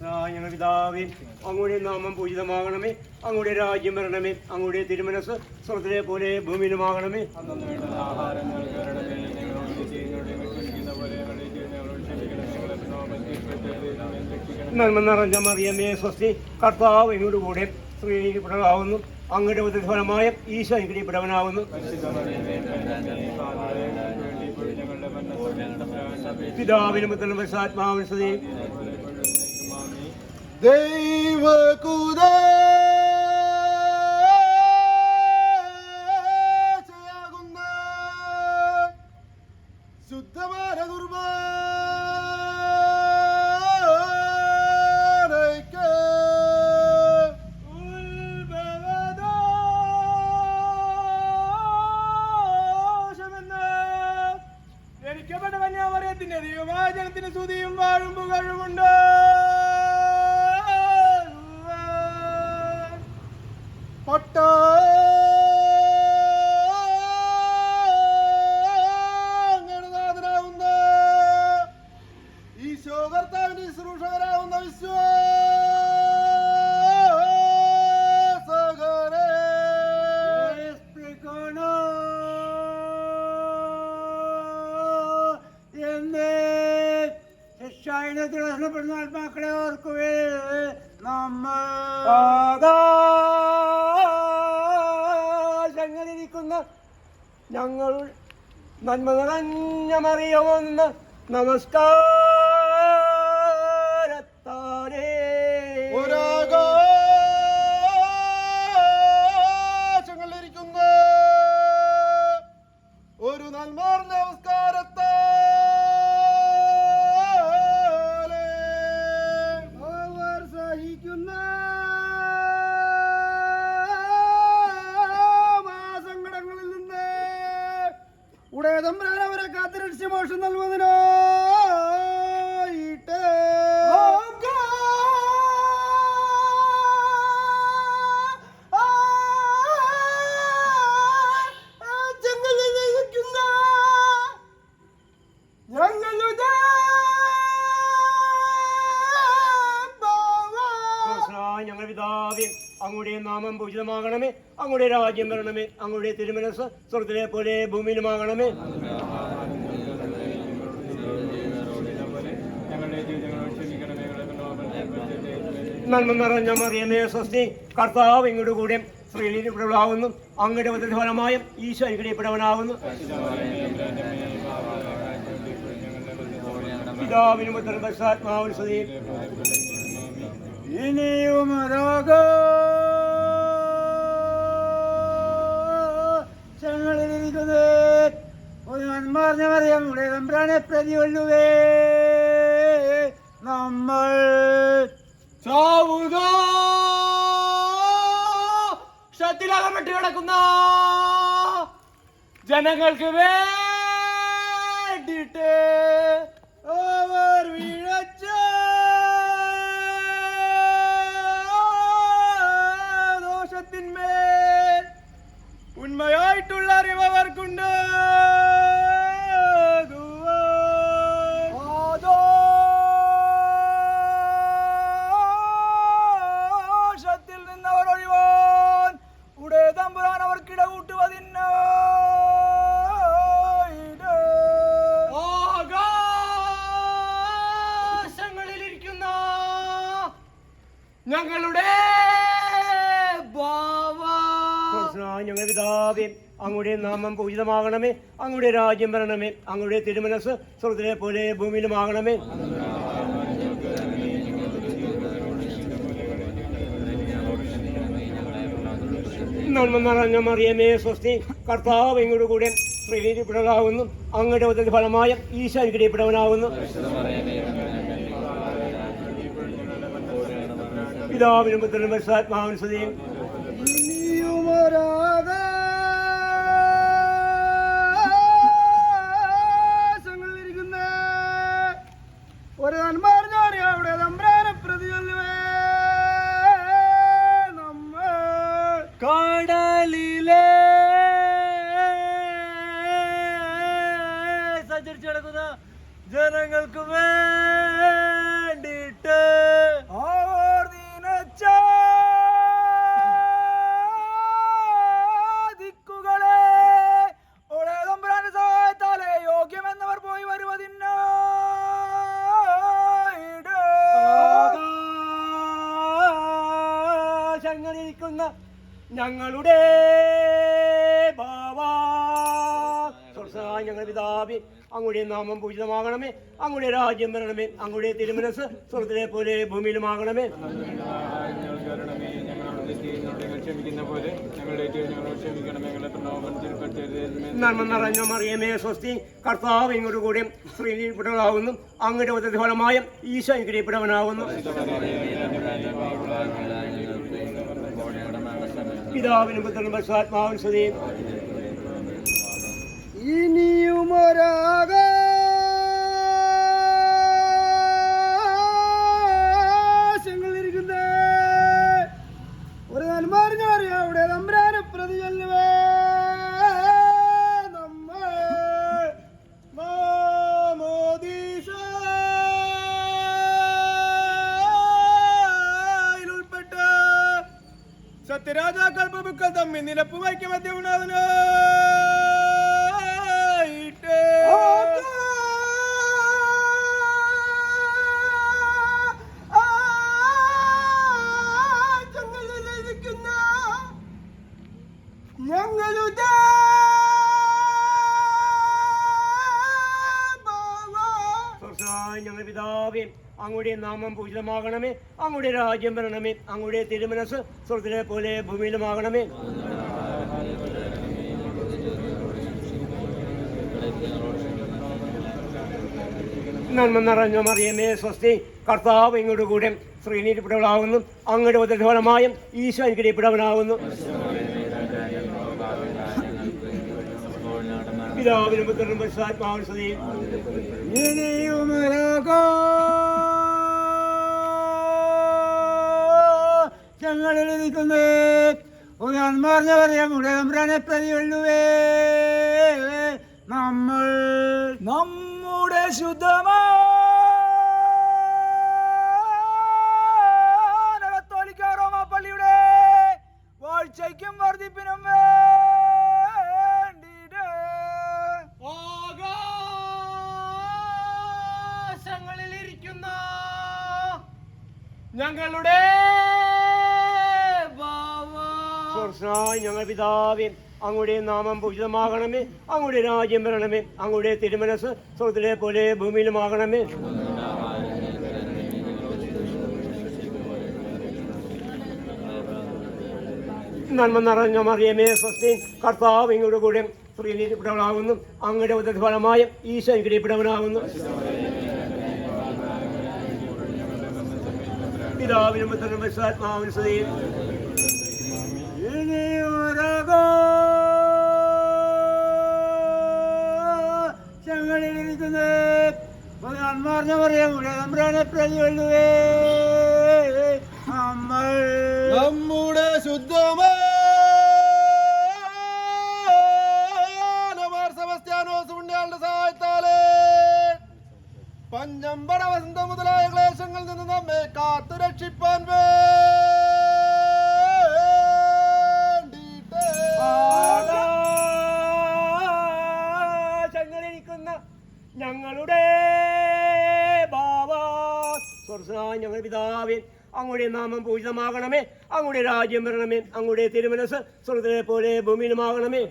ഞങ്ങൾ പിതാവേ അങ്ങയുടെ നാമം പൂജിതമാകണമേ അങ്ങയുടെ രാജ്യം വരണമേ അങ്ങയുടെ തിരുമനസ് സ്വർഗത്തിലെ പോലെ ഭൂമിയിലുമാകണമേ. നന്മ നിറഞ്ഞ മറിയമേ സ്വസ്തി കർത്താവ് എന്നോട് കൂടെ സ്ത്രീക്ക് പിടവാകുന്നു അങ്ങയുടെ ഉദരഫലമായ ഈശോ എനിക്ക് പിടവനാകുന്നു പിതാവിനും പുത്രനും പരിശുദ്ധാത്മാവിനും സ്തുതി ദൈവകുദാശയാകുന്ന പൊട്ട. ഈശോ കർത്താവിന്റെ ശുശ്രൂഷകരാവുന്ന വിശ്വാസകരെ എന്ന് ശിക്ഷായനത്തിൽ നഷ്ടപ്പെടുന്ന ആത്മാക്കളെ ഓർക്കുവേ നമ്മൾ ഞങ്ങൾ നന്മ നിറഞ്ഞ മറിയമെന്ന് നമസ്കാരത്താരേ നാമം പൂജിതമാകണമേ. അങ്ങയുടെ രാജ്യം വരണമേ. അങ്ങയുടെ തിരുമനസ് സ്വർഗത്തിലെ പോലെ ഭൂമിയിലുമാകണമേ. നന്മ നിറഞ്ഞ മറിയമേ സ്വസ്തി. കർത്താവ് ഇങ്ങോട്ട് കൂടെ പിടവനാകുന്നു അങ്ങയുടെ ഉദരഫലമായ ഈശോ അനുഗ്രഹിക്കപ്പെടവനാകുന്നു പിതാവിനും ഇനിയും സ്തുതി ഇനിയും രോഗങ്ങളിലിരിക്കുന്നത് ഒരു നന്മാർന്ന മറിയം ഇവിടെ തമ്പ്രാനെ പ്രതി കൊള്ളുവേ നമ്മൾ ചാവുക ക്ഷത്തിലകപ്പെട്ട് കിടക്കുന്ന ജനങ്ങൾക്ക് വേണ്ടിയിട്ട് അവർ വീഴച്ച ദോഷത്തിന്മേൽ ഉണ്മയായിട്ടുള്ള No. പൂജിതമാകണമേ. അങ്ങയുടെ രാജ്യം വരണമേ. അങ്ങയുടെ തിരുമനസ് സ്വർഗത്തിലെ പോലെ ഭൂമിയിലുമാകണമേ. നന്മ സ്വസ്തി. കർത്താവ് ഇങ്ങോട് കൂടെ സ്ത്രീയിൽ പിടലാകുന്നു അങ്ങയുടെ ഉദരത്തിന്റെ ഫലമായ ഈശോ അനുഗ്രഹിക്കപ്പെടവനാകുന്നു പിതാവിനും പുത്രനും പരിശുദ്ധാത്മാവിനും സ്തുതിയും. ഞങ്ങളുടെ ഞങ്ങളുടെ പിതാവി അങ്ങുടെ നാമം പൂജിതമാകണമേ. അങ്ങുടെ രാജ്യം വരണമേ. അങ്ങുടെ തിരുമനസ് സ്വർഗത്തിലെ പോലെ ഭൂമിയിലുമാകണമേ. നന്മ നിറഞ്ഞ മറിയമേ സ്വസ്തി. കർത്താവ് ഇങ്ങോട്ട് കൂടെ സ്ത്രീയിൽപ്പെട്ടവനാകുന്നു അങ്ങയുടെ ഉദരത്തെ ഫലമായ ഈശോ അനുഗ്രഹിക്കപ്പെട്ടവനാകുന്നു പിതാവിനും പുത്രനും പരിശുദ്ധാത്മാവിനും സ്തുതിയും. തമ്മിൽ നിലപ്പ് വൈക്യമദ്യമുണ്ടാകുന്നായിട്ട് ഞങ്ങളുടെ ഞങ്ങളുടെ പിതാവേ അങ്ങയുടെ നാമം പൂജിതമാകണമേ അങ്ങയുടെ രാജ്യം വരണമേ അങ്ങയുടെ തിരുമനസ് സ്വർഗത്തിലെ പോലെ ഭൂമിയിലുമാകണമേ. നന്മ നിറഞ്ഞ മറിയമേ സ്വസ്തി. കർത്താവ് ഇങ്ങോട്ട് കൂടെ ശ്രീനീരിപ്പിടവളാകുന്നു അങ്ങയുടെ ഉദരഫലമായ ഈശോ അനുഗ്രഹിക്കപ്പെട്ടവനാകുന്നു പിതാവിനും പുത്രനും പരിശുദ്ധാത്മാവിനും സ്തുതി. ഞങ്ങളിരിക്കുന്ന ഒരു അന്മാർന്ന പറയാം ഇവിടെ നമ്പ്രാനെ പ്രതിയുള്ളുവേ നമ്മൾ നമ്മുടെ ശുദ്ധമാത്തോലിക്കാറോമ പള്ളിയുടെ വാഴ്ചയ്ക്കും വർദ്ധിപ്പിനും ഞങ്ങളുടെ സ്വർഗസ്നായ ഞങ്ങൾ പിതാവേ അങ്ങയുടെ നാമം പൂജിതമാകണമേ അങ്ങയുടെ രാജ്യം വരണമേ അങ്ങയുടെ തിരുമനസ് സ്വർഗത്തിലെ പോലെ ഭൂമിയിലുമാകണമേ നന്മ നിറഞ്ഞ മറിയമേ സ്വസ്തി കർത്താവ് ഇങ്ങോട്ട് കൂടെ സ്ത്രീനിധിപ്പെട്ടവനാകുന്നു അങ്ങയുടെ ഉദരഫലമായ ഈശോ അനുഗ്രഹിക്കപ്പെട്ടവനാകുന്നു പിതാവിനും പുത്രനും പരിശുദ്ധാത്മാവിനും സ്തുതിയും ഞങ്ങളിരിക്കുന്ന അന്മാർന്ന പറയാം. ഇവിടെ നമ്പ്രാനെ പ്രതിയുള്ളുവേ നമ്മൾ നമ്മുടെ സഹായത്താലേ. പഞ്ചമ്പട വസന്തം മുതലായ ക്ലേശങ്ങളിൽ നിന്ന് നമ്മെ കാത്തു രക്ഷിപ്പാൻ വേണ്ടിയിട്ട് സ്വർഗസ്നായ ഞങ്ങളുടെ പിതാവേ അങ്ങയുടെ നാമം പൂജിതമാകണമേ. അങ്ങയുടെ രാജ്യം വരണമേ. അങ്ങയുടെ തിരുമനസ് സ്വർഗത്തിലെ പോലെ ഭൂമിയിലുമാകണമേ.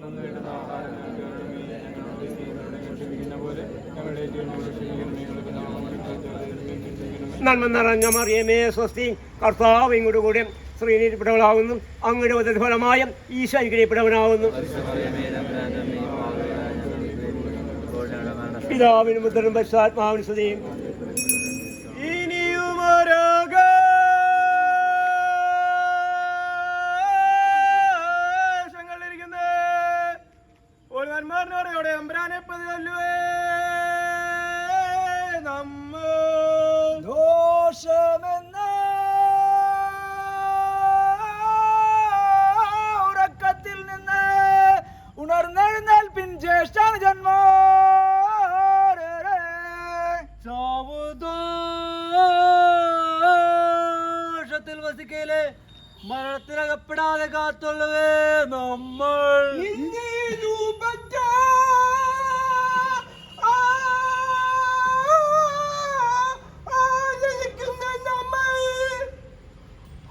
നന്മ നിറഞ്ഞ മറിയമേ സ്വസ്തി. കർത്താവ് ഇങ്ങോട്ട് കൂടെ ശ്രീനിധിപ്പെട്ടവളാകുന്നു അങ്ങയുടെ ഉദരഫലമായ ഈശോ അനുഗ്രഹിക്കപ്പെട്ടവനാകുന്നു പിതാവിനും പുത്രനും പശ്ചാത്മാവിനും സ്തുതിയും. പറഞ്ഞോടെ അമ്പ്രാനെ പതിതല്ലുവേ നമ്മ ദോഷമെന്ന ഉറക്കത്തിൽ നിന്ന് ഉണർന്നെഴുന്നേൽപ്പിൻ ജ്യേഷ്ഠാണ് ജന്മോ. ദോഷത്തിൽ വസിക്കയിലെ മരണത്തിനകപ്പെടാതെ കാത്തുള്ളവേ നമ്മൾ.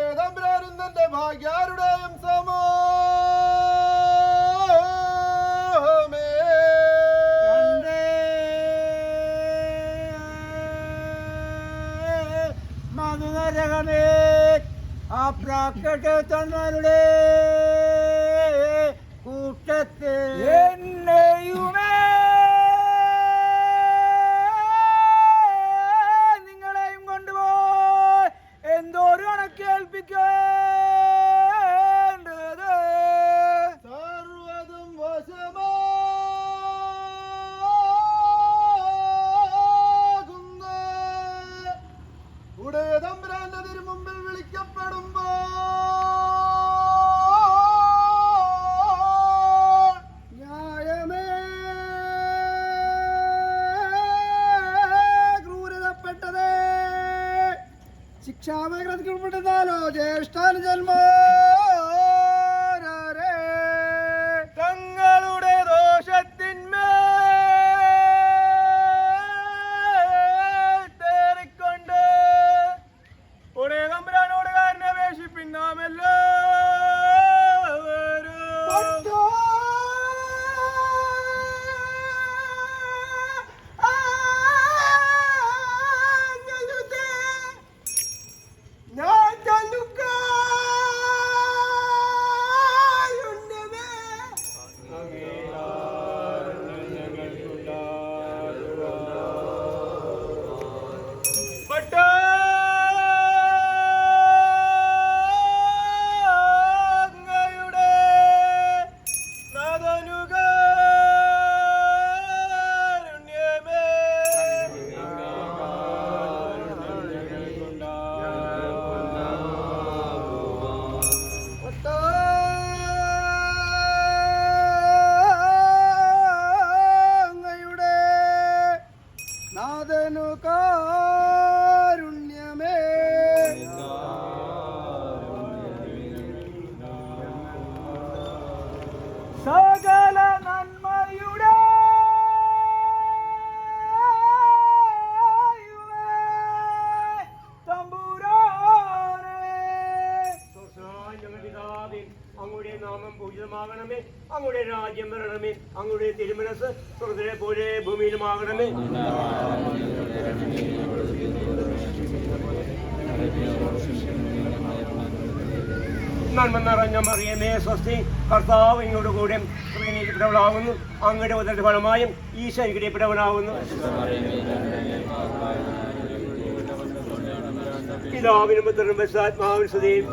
ഒടേ തമ്പുരാനും തന്റെ ഭാഗ്യാരുടെയും സമോമേ മധുനരകമേ ആ പ്രാക്കട്ടെ തന്മാരുടെ കൂട്ടത്തെ ശിക്ഷാമേഖലത്തിൽ ഉൾപ്പെടുന്നാലോ സകല നന്മയുടെ അങ്ങയുടെ നാമം പൂജിതമാകണമേ. അങ്ങയുടെ രാജ്യം വരണമേ. അങ്ങയുടെ തിരുമനസ് സ്വർഗത്തിലെ പോലെ ഭൂമിയിലുമാകണമേ. നന്മ നിറഞ്ഞ മറിയമേ സ്വസ്തി കർത്താവ് ഇങ്ങോട്ട് കൂടെ സ്ത്രീനിക്കപ്പെട്ടവളാകുന്നു അങ്ങയുടെ ഉദരത്തിന്റെ ഫലമായും ഈശോ അനുഗ്രഹിക്കപ്പെട്ടവനാകുന്നു പിതാവിനും പുത്രനും പരിശുദ്ധാത്മാവിനും സ്തുതിയും.